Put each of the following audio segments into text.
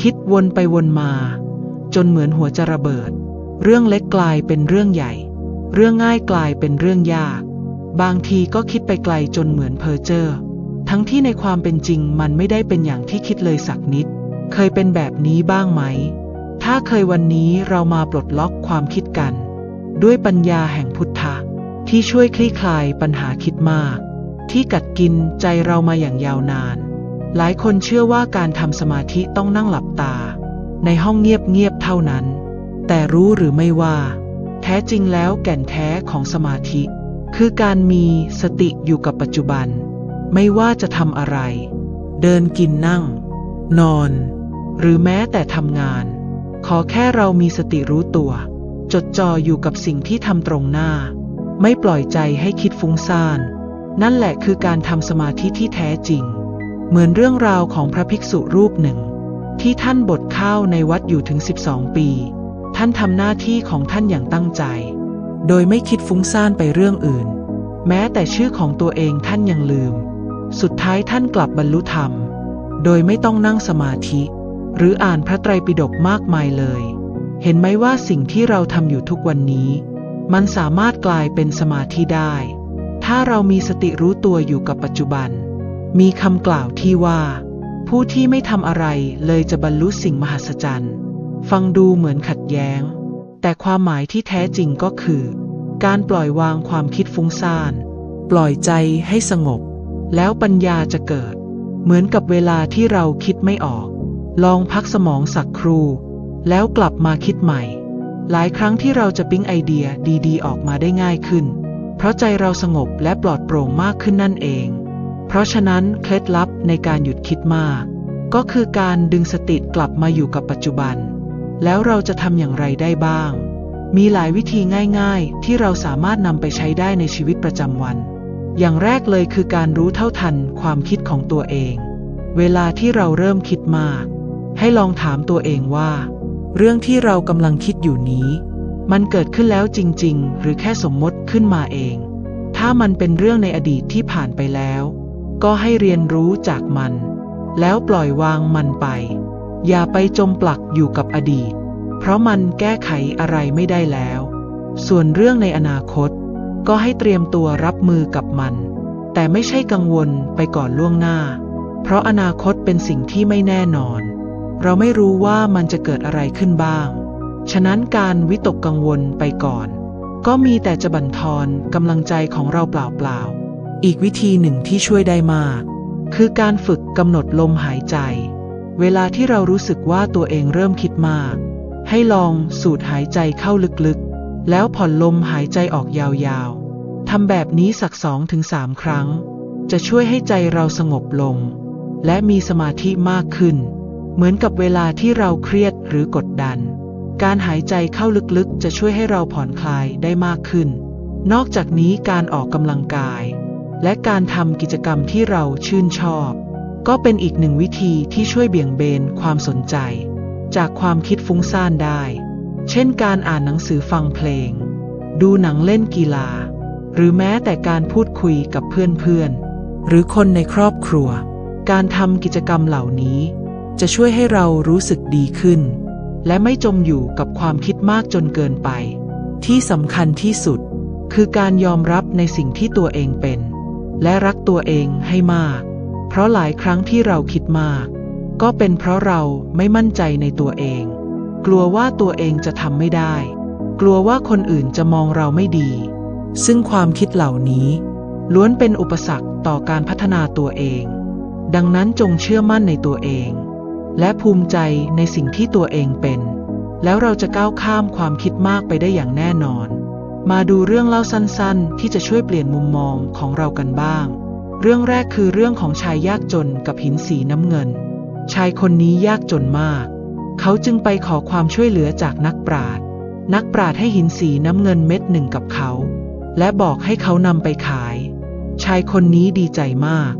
คิดวนไปวนมา จนเหมือนหัวจะระเบิด เรื่องเล็กกลายเป็นเรื่องใหญ่ เรื่องง่ายกลายเป็นเรื่องยาก บางทีก็คิดไปไกลจนเหมือนเพอเจอร์ทั้งที่ในความเป็นจริงมันไม่ได้เป็นอย่างที่คิดเลยสักนิด เคยเป็นแบบนี้บ้างไหม ถ้าเคยวันนี้เรามาปลดล็อกความคิดกัน ด้วยปัญญาแห่งพุทธะที่ช่วยคลี่คลายปัญหาคิดมาก ที่กัดกินใจเรามาอย่างยาวนาน หลายคนเชื่อว่าการทำสมาธิต้องนั่งหลับตา ในห้องเงียบๆเท่านั้น แต่รู้หรือไม่ว่า แท้จริงแล้วแก่นแท้ของสมาธิ คือการมีสติอยู่กับปัจจุบัน ไม่ว่าจะทำอะไร เดินกินนั่ง นอน หรือแม้แต่ทำงาน ขอแค่เรามีสติรู้ตัว จดจ่ออยู่กับสิ่งที่ทำตรงหน้า ไม่ปล่อยใจให้คิดฟุ้งซ่าน นั่นแหละคือการทำสมาธิที่แท้จริง เหมือนเรื่องราวของพระภิกษุรูปหนึ่ง ที่ท่านบดข้าวในวัดอยู่ถึง 12 ปี ท่านทำหน้าที่ของท่านอย่างตั้งใจ โดยไม่คิดฟุ้งซ่านไปเรื่องอื่น แม้แต่ชื่อของตัวเองท่านยังลืม สุดท้ายท่านกลับบรรลุธรรม โดยไม่ต้องนั่งสมาธิ หรืออ่านพระไตรปิฎกมากมายเลย เห็นไหมว่าสิ่งที่เราทำอยู่ทุกวันนี้ มันสามารถกลายเป็นสมาธิได้ ถ้าเรามีสติรู้ตัวอยู่กับปัจจุบัน มีคำกล่าวที่ว่า ผู้ที่ไม่ทำอะไรเลยจะบรรลุสิ่งมหัศจรรย์ ฟังดูเหมือนขัดแย้ง แต่ความหมายที่แท้จริงก็คือ การปล่อยวางความคิดฟุ้งซ่าน ปล่อยใจให้สงบ แล้วปัญญาจะเกิด เหมือนกับเวลาที่เราคิดไม่ออก ลองพักสมองสักครู่ แล้วกลับมาคิดใหม่ หลายครั้งที่เราจะปิ๊งไอเดียดีๆ ออกมาได้ง่ายขึ้น เพราะใจเราสงบและปลอดโปร่งมากขึ้นนั่นเอง เพราะฉะนั้นเคล็ดลับในการหยุดคิดมาก ก็คือการดึงสติกลับมาอยู่กับปัจจุบัน แล้วเราจะทำอย่างไรได้บ้าง มีหลายวิธีง่าย ๆ ที่เราสามารถนำไปใช้ได้ในชีวิตประจำวัน อย่างแรกเลยคือการรู้เท่าทันความคิดของตัวเอง เวลาที่เราเริ่มคิดมาก ให้ลองถามตัวเองว่า เรื่องที่เรากำลังคิดอยู่นี้ มันเกิดขึ้นแล้วจริง ๆ หรือแค่สมมติขึ้นมาเอง ถ้ามันเป็นเรื่องในอดีตที่ผ่านไปแล้ว ก็ให้เรียนรู้จากมัน แล้วปล่อยวางมันไป อย่าไปจมปลักอยู่กับอดีต เพราะมันแก้ไขอะไรไม่ได้แล้ว ส่วนเรื่องในอนาคต ก็ให้เตรียมตัวรับมือกับมัน แต่ไม่ใช่กังวลไปก่อนล่วงหน้า เพราะอนาคตเป็นสิ่งที่ไม่แน่นอน เราไม่รู้ว่ามันจะเกิดอะไรขึ้นบ้าง ฉะนั้นการวิตกกังวลไปก่อน ก็มีแต่จะบั่นทอนกำลังใจของเราเปล่าๆ อีกวิธีหนึ่งที่ช่วยได้มาก คือการฝึกกำหนดลมหายใจ เวลาที่เรารู้สึกว่าตัวเองเริ่มคิดมาก ให้ลองสูดหายใจเข้าลึกๆ แล้วผ่อนลมหายใจออกยาวๆ ทำแบบนี้สักสองถึงสามครั้ง จะช่วยให้ใจเราสงบลง และมีสมาธิมากขึ้น เหมือนกับเวลาที่เราเครียดหรือกดดัน การหายใจเข้าลึกๆ จะช่วยให้เราผ่อนคลายได้มากขึ้น นอกจากนี้การออกกำลังกาย และการทำกิจกรรมที่เราชื่นชอบ ก็เป็นอีกหนึ่งวิธีที่ช่วยเบี่ยงเบนความสนใจ จากความคิดฟุ้งซ่านได้ เช่นการอ่านหนังสือฟังเพลง ดูหนังเล่นกีฬา หรือแม้แต่การพูดคุยกับเพื่อนๆ หรือคนในครอบครัว การทำกิจกรรมเหล่านี้ จะช่วยให้เรารู้สึกดีขึ้น และไม่จมอยู่กับความคิดมากจนเกินไป ที่สำคัญที่สุด คือการยอมรับในสิ่งที่ตัวเองเป็น และรักตัวเองให้มาก เพราะหลายครั้งที่เราคิดมาก ก็เป็นเพราะเราไม่มั่นใจในตัวเอง กลัวว่าตัวเองจะทำไม่ได้ กลัวว่าคนอื่นจะมองเราไม่ดี ซึ่งความคิดเหล่านี้ ล้วนเป็นอุปสรรคต่อการพัฒนาตัวเอง ดังนั้นจงเชื่อมั่นในตัวเอง และภูมิใจในสิ่งที่ตัวเองเป็น แล้วเราจะก้าวข้ามความคิดมากไปได้อย่างแน่นอน มาดูเรื่องเล่าสั้นๆ ที่จะช่วยเปลี่ยนมุมมองของเรากันบ้าง เรื่องแรกคือเรื่องของชายยากจนกับหินสีน้ำเงิน ชายคนนี้ยากจนมาก เขาจึงไปขอความช่วยเหลือจากนักปราชญ์นักปราชญ์ให้หินสีน้ำเงินเม็ดหนึ่งกับเขา และบอกให้เขานำไปขาย ชายคนนี้ดีใจมาก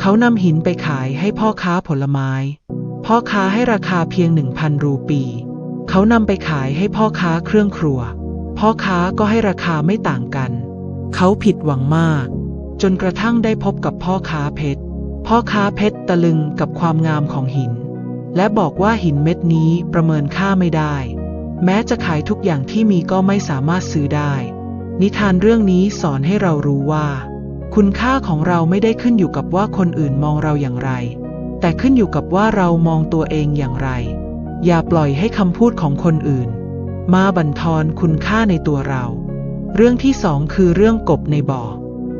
เขานำหินไปขายให้พ่อค้าผลไม้ พ่อค้าให้ราคาเพียงหนึ่งพันรูปี เขานำไปขายให้พ่อค้าเครื่องครัว พ่อค้าก็ให้ราคาไม่ต่างกัน เขาผิดหวังมาก จนกระทั่งได้พบกับพ่อค้าเพชร พ่อค้าเพชรตะลึงกับความงามของหิน และบอกว่าหินเม็ดนี้ประเมินค่าไม่ได้ แม้จะขายทุกอย่างที่มีก็ไม่สามารถซื้อได้ นิทานเรื่องนี้สอนให้เรารู้ว่า คุณค่าของเราไม่ได้ขึ้นอยู่กับว่าคนอื่นมองเราอย่างไร แต่ขึ้นอยู่กับว่าเรามองตัวเองอย่างไร อย่าปล่อยให้คำพูดของคนอื่น มาบั่นทอนคุณค่าในตัวเรา เรื่องที่สองคือเรื่องกบในบ่อ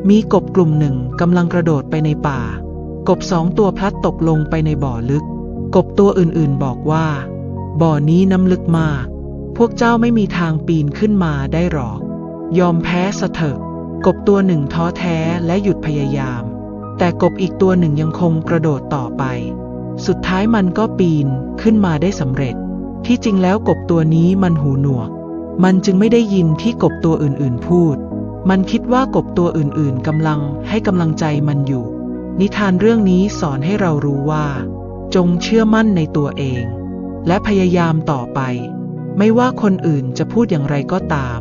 มีกบกลุ่มหนึ่งกำลังกระโดดไปในป่า กบสองตัวพลัดตกลงไปในบ่อลึก กบตัวอื่นๆบอกว่า บ่อนี้น้ำลึกมาก พวกเจ้าไม่มีทางปีนขึ้นมาได้หรอก ยอมแพ้สะเถอะกบตัวหนึ่งท้อแท้และหยุดพยายาม แต่กบอีกตัวหนึ่งยังคงกระโดดต่อไป สุดท้ายมันก็ปีนขึ้นมาได้สำเร็จ ที่จริงแล้วกบตัวนี้มันหูหนวก มันจึงไม่ได้ยินที่กบตัวอื่นๆพูด มันคิดว่ากบตัวอื่นๆกำลังให้กำลังใจมันอยู่ นิทานเรื่องนี้สอนให้เรารู้ว่า จงเชื่อมั่นในตัวเอง และพยายามต่อไป ไม่ว่าคนอื่นจะพูดอย่างไรก็ตาม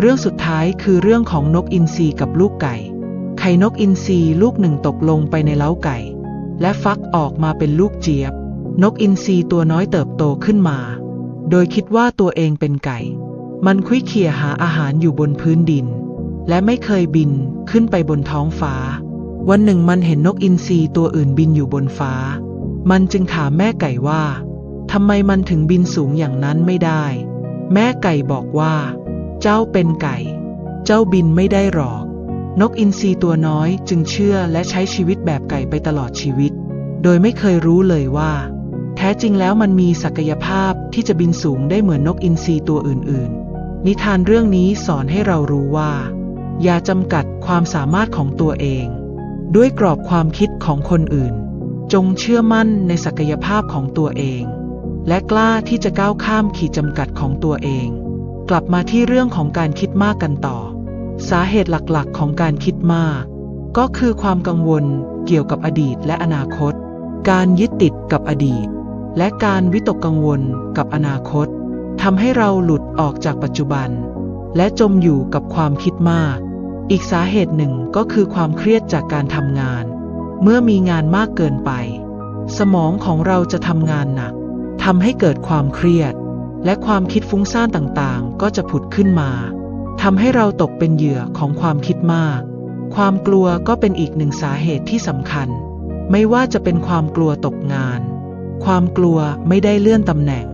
เรื่องสุดท้ายคือเรื่องของนกอินทรีกับลูกไก่ ไข่นกอินทรีลูกหนึ่งตกลงไปในเล้าไก่ และฟักออกมาเป็นลูกเจี๊ยบ นกอินทรีตัวน้อยเติบโตขึ้นมา โดยคิดว่าตัวเองเป็นไก่ มันคุยเขี่ยหาอาหารอยู่บนพื้นดิน และไม่เคยบินขึ้นไปบนท้องฟ้า วันหนึ่งมันเห็นนกอินทรีตัวอื่นบินอยู่บนฟ้า มันจึงถามแม่ไก่ว่าทำไมมันถึงบินสูงอย่างนั้นไม่ได้ แม่ไก่บอกว่า เจ้าเป็นไก่ เจ้าบินไม่ได้หรอก นกอินทรีตัวน้อยจึงเชื่อและใช้ชีวิตแบบไก่ไปตลอดชีวิต โดยไม่เคยรู้เลยว่า แท้จริงแล้วมันมีศักยภาพที่จะบินสูงได้เหมือนนกอินทรีตัวอื่น ๆ นิทานเรื่องนี้สอนให้เรารู้ว่า อย่าจำกัดความสามารถของตัวเอง ด้วยกรอบความคิดของคนอื่น จงเชื่อมั่นในศักยภาพของตัวเอง และกล้าที่จะก้าวข้ามขีดจำกัดของตัวเอง กลับมาที่เรื่องของการคิดมากกันต่อ สาเหตุหลักๆ ของการคิดมาก ก็คือความกังวลเกี่ยวกับอดีตและอนาคต การยึดติดกับอดีต และการวิตกกังวลกับอนาคตทำให้เราหลุดออกจากปัจจุบัน และจมอยู่กับความคิดมาก อีกสาเหตุหนึ่งก็คือความเครียดจากการทำงาน เมื่อมีงานมากเกินไป สมองของเราจะทำงานหนักทำให้เกิดความเครียด และความคิดฟุ้งซ่านต่างๆ ก็จะผุดขึ้นมาทำให้เราตกเป็นเหยื่อของความคิดมาก ความกลัวก็เป็นอีกหนึ่งสาเหตุที่สำคัญ ไม่ว่าจะเป็นความกลัวตกงาน ความกลัวไม่ได้เลื่อนตำแหน่ง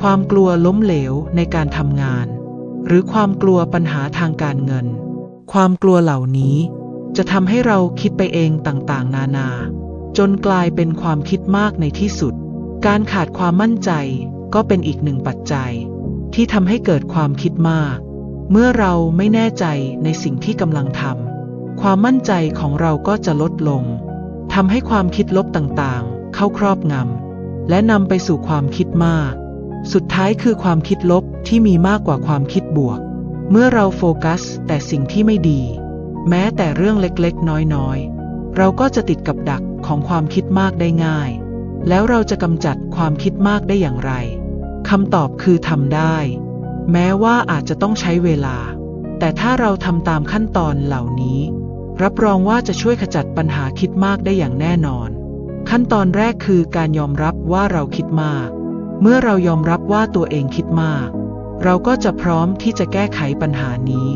ความกลัวล้มเหลวในการทำงาน หรือความกลัวปัญหาทางการเงิน ความกลัวเหล่านี้จะทำให้เราคิดไปเองต่างๆ นานา จนกลายเป็นความคิดมากในที่สุด การขาดความมั่นใจก็เป็นอีกหนึ่งปัจจัย ที่ทำให้เกิดความคิดมาก เมื่อเราไม่แน่ใจในสิ่งที่กำลังทำความมั่นใจของเราก็จะลดลงทำให้ความคิดลบต่างๆ เข้าครอบงำ และนำไปสู่ความคิดมาก สุดท้ายคือความคิดลบที่มีมากกว่าความคิดบวก เมื่อเราโฟกัสแต่สิ่งที่ไม่ดี แม้แต่เรื่องเล็กๆ น้อยๆ เราก็จะติดกับดักของความคิดมากได้ง่าย แล้วเราจะกำจัดความคิดมากได้อย่างไรคำตอบคือทำได้ แม้ว่าอาจจะต้องใช้เวลา แต่ถ้าเราทำตามขั้นตอนเหล่านี้ รับรองว่าจะช่วยขจัดปัญหาคิดมากได้อย่างแน่นอน ขั้นตอนแรกคือการยอมรับว่าเราคิดมาก เมื่อเรายอมรับว่าตัวเองคิดมาก เราก็จะพร้อมที่จะแก้ไขปัญหานี้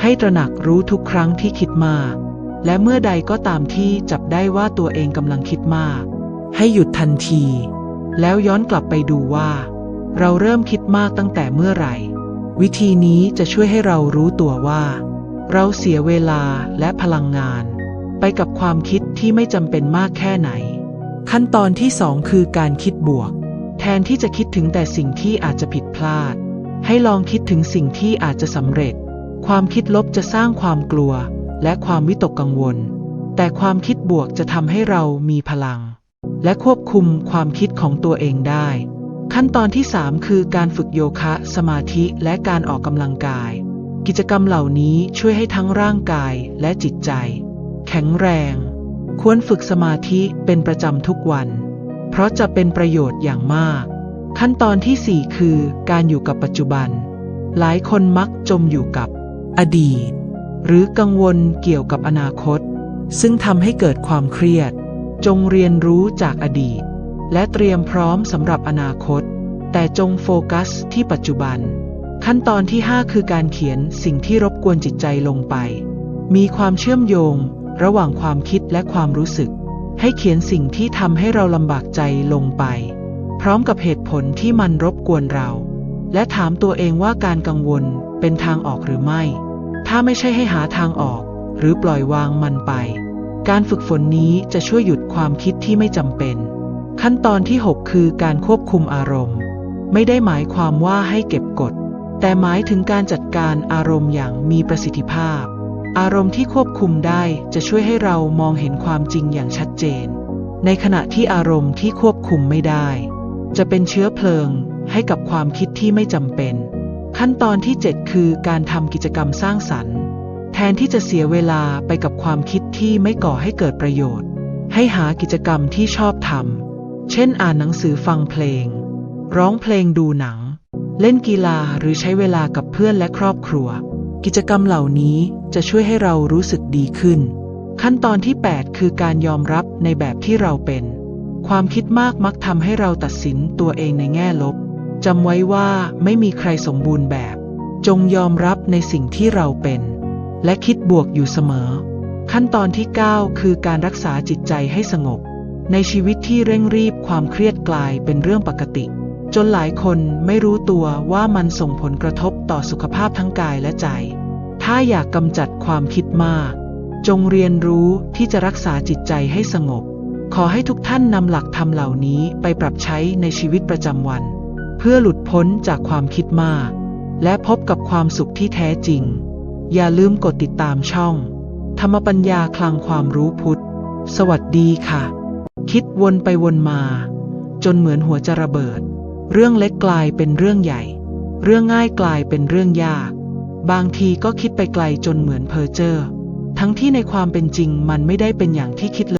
ให้ตระหนักรู้ทุกครั้งที่คิดมาก และเมื่อใดก็ตามที่จับได้ว่าตัวเองกำลังคิดมาก ให้หยุดทันที แล้วย้อนกลับไปดูว่า เราเริ่มคิดมากตั้งแต่เมื่อไหร่ วิธีนี้จะช่วยให้เรารู้ตัวว่า เราเสียเวลาและพลังงาน ไปกับความคิดที่ไม่จำเป็นมากแค่ไหน ขั้นตอนที่สองคือการคิดบวก แทนที่จะคิดถึงแต่สิ่งที่อาจจะผิดพลาด ให้ลองคิดถึงสิ่งที่อาจจะสำเร็จ ความคิดลบจะสร้างความกลัว และความวิตกกังวล แต่ความคิดบวกจะทำให้เรามีพลัง และควบคุมความคิดของตัวเองได้ ขั้นตอนที่ 3 คือการฝึกโยคะ สมาธิ และการออกกำลังกาย กิจกรรมเหล่านี้ช่วยให้ทั้งร่างกายและจิตใจ แข็งแรง ควรฝึกสมาธิเป็นประจำทุกวัน เพราะจะเป็นประโยชน์อย่างมาก ขั้นตอนที่ 4 คือ การอยู่กับปัจจุบัน หลายคนมักจมอยู่กับอดีต หรือกังวลเกี่ยวกับอนาคต ซึ่งทำให้เกิดความเครียด จงเรียนรู้จากอดีต และเตรียมพร้อมสำหรับอนาคต แต่จงโฟกัสที่ปัจจุบัน ขั้นตอนที่ 5 คือการเขียนสิ่งที่รบกวนจิตใจลงไป มีความเชื่อมโยง ระหว่างความคิดและความรู้สึก ให้เขียนสิ่งที่ทำให้เราลำบากใจลงไป พร้อมกับเหตุผลที่มันรบกวนเรา และถามตัวเองว่าการกังวลเป็นทางออกหรือไม่ ถ้าไม่ใช่ให้หาทางออก หรือปล่อยวางมันไป การฝึกฝนนี้จะช่วยหยุดความคิดที่ไม่จำเป็น ขั้นตอนที่ 6 คือการควบคุมอารมณ์ ไม่ได้หมายความว่าให้เก็บกด แต่หมายถึงการจัดการอารมณ์อย่างมีประสิทธิภาพ อารมณ์ที่ควบคุมได้จะช่วยให้เรามองเห็นความจริงอย่างชัดเจน ในขณะที่อารมณ์ที่ควบคุมไม่ได้ จะเป็นเชื้อเพลิงให้กับความคิดที่ไม่จำเป็น ขั้นตอนที่ 7 คือการทำกิจกรรมสร้างสรรค์ แทนที่จะเสียเวลาไปกับความคิดที่ไม่ก่อให้เกิดประโยชน์ ให้หากิจกรรมที่ชอบทำเช่นอ่านหนังสือฟังเพลง ร้องเพลงดูหนัง เล่นกีฬาหรือใช้เวลากับเพื่อนและครอบครัว กิจกรรมเหล่านี้จะช่วยให้เรารู้สึกดีขึ้น ขั้นตอนที่ 8 คือการยอมรับในแบบที่เราเป็น ความคิดมากมักทำให้เราตัดสินตัวเองในแง่ลบจำไว้ว่าไม่มีใครสมบูรณ์แบบ จงยอมรับในสิ่งที่เราเป็น และคิดบวกอยู่เสมอ ขั้นตอนที่ 9 คือการรักษาจิตใจให้สงบ ในชีวิตที่เร่งรีบความเครียดกลายเป็นเรื่องปกติ จนหลายคนไม่รู้ตัวว่ามันส่งผลกระทบต่อสุขภาพทั้งกายและใจ ถ้าอยากกำจัดความคิดมาก จงเรียนรู้ที่จะรักษาจิตใจให้สงบ ขอให้ทุกท่านนำหลักธรรมเหล่านี้ไปปรับใช้ในชีวิตประจำวัน เพื่อหลุดพ้นจากความคิดมาก และพบกับความสุขที่แท้จริง อย่าลืมกดติดตามช่อง ธรรมปัญญาคลังความรู้พุทธ สวัสดีค่ะ คิดวนไปวนมา จนเหมือนหัวจะระเบิด เรื่องเล็กกลายเป็นเรื่องใหญ่ เรื่องง่ายกลายเป็นเรื่องยาก บางทีก็คิดไปไกลจนเหมือนเพอเจอร์ ทั้งที่ในความเป็นจริงมันไม่ได้เป็นอย่างที่คิดเลย